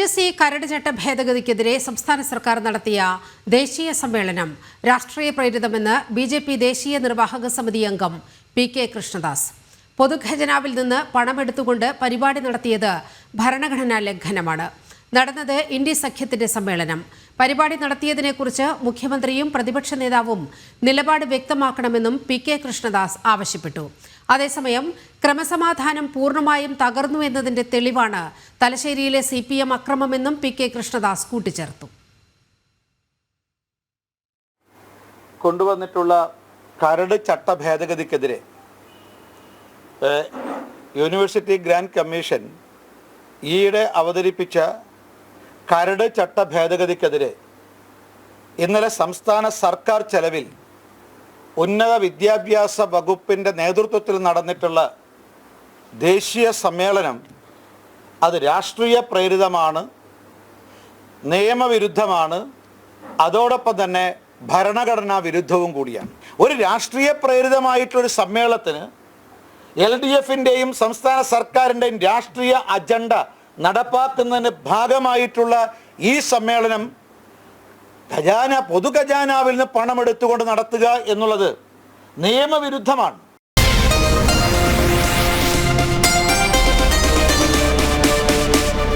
തേജസ്വി കരട് ചട്ട ഭേദഗതിക്കെതിരെ സംസ്ഥാന സർക്കാർ നടത്തിയ ദേശീയ സമ്മേളനം രാഷ്ട്രീയ പ്രേരിതമെന്ന് ബി ജെ പി ദേശീയ നിർവാഹക സമിതി അംഗം പി കെ കൃഷ്ണദാസ്. പൊതുഖജനാവിൽ നിന്ന് പണമെടുത്തുകൊണ്ട് പരിപാടി നടത്തിയത് ഭരണഘടനാ ലംഘനമാണ്. നടന്നത് ഇന്ത്യ സഖ്യത്തിന്റെ സമ്മേളനം. പരിപാടി നടത്തിയതിനെക്കുറിച്ച് മുഖ്യമന്ത്രിയും പ്രതിപക്ഷ നേതാവും നിലപാട് വ്യക്തമാക്കണമെന്നും പി കെ കൃഷ്ണദാസ് ആവശ്യപ്പെട്ടു. അതേസമയം ക്രമസമാധാനം പൂർണമായും തകർന്നു എന്നതിന്റെ തെളിവാണ് തലശ്ശേരിയിലെ സി പി എം അക്രമമെന്നും പി കെ കൃഷ്ണദാസ് കൂട്ടിച്ചേർത്തു. കൊണ്ടുവന്നിട്ടുള്ള കരട് ചട്ട ഭേദഗതിക്കെതിരെ യൂണിവേഴ്സിറ്റി ഗ്രാൻഡ് കമ്മീഷൻ ഈയിടെ അവതരിപ്പിച്ച കരട് ചട്ട ഭേദഗതിക്കെതിരെ ഇന്നലെ സംസ്ഥാന സർക്കാർ ചെലവിൽ ഉന്നത വിദ്യാഭ്യാസ വകുപ്പിന്റെ നേതൃത്വത്തിൽ നടന്നിട്ടുള്ള ദേശീയ സമ്മേളനം അത് രാഷ്ട്രീയ പ്രേരിതമാണ് നിയമവിരുദ്ധമാണ് അതോടൊപ്പം തന്നെ ഭരണഘടനാ വിരുദ്ധവും കൂടിയാണ്. ഒരു രാഷ്ട്രീയ പ്രേരിതമായിട്ടൊരു സമ്മേളനത്തിന് എൽ ഡി എഫിന്റെയും സംസ്ഥാന സർക്കാരിന്റെയും രാഷ്ട്രീയ അജണ്ട നടപ്പാക്കുന്നതിന് ഭാഗമായിട്ടുള്ള ഈ സമ്മേളനം ഖജാന പൊതുഖജാനാവിൽ നിന്ന് പണം എടുത്തുകൊണ്ട് നടത്തുക എന്നുള്ളത് നിയമവിരുദ്ധമാണ്.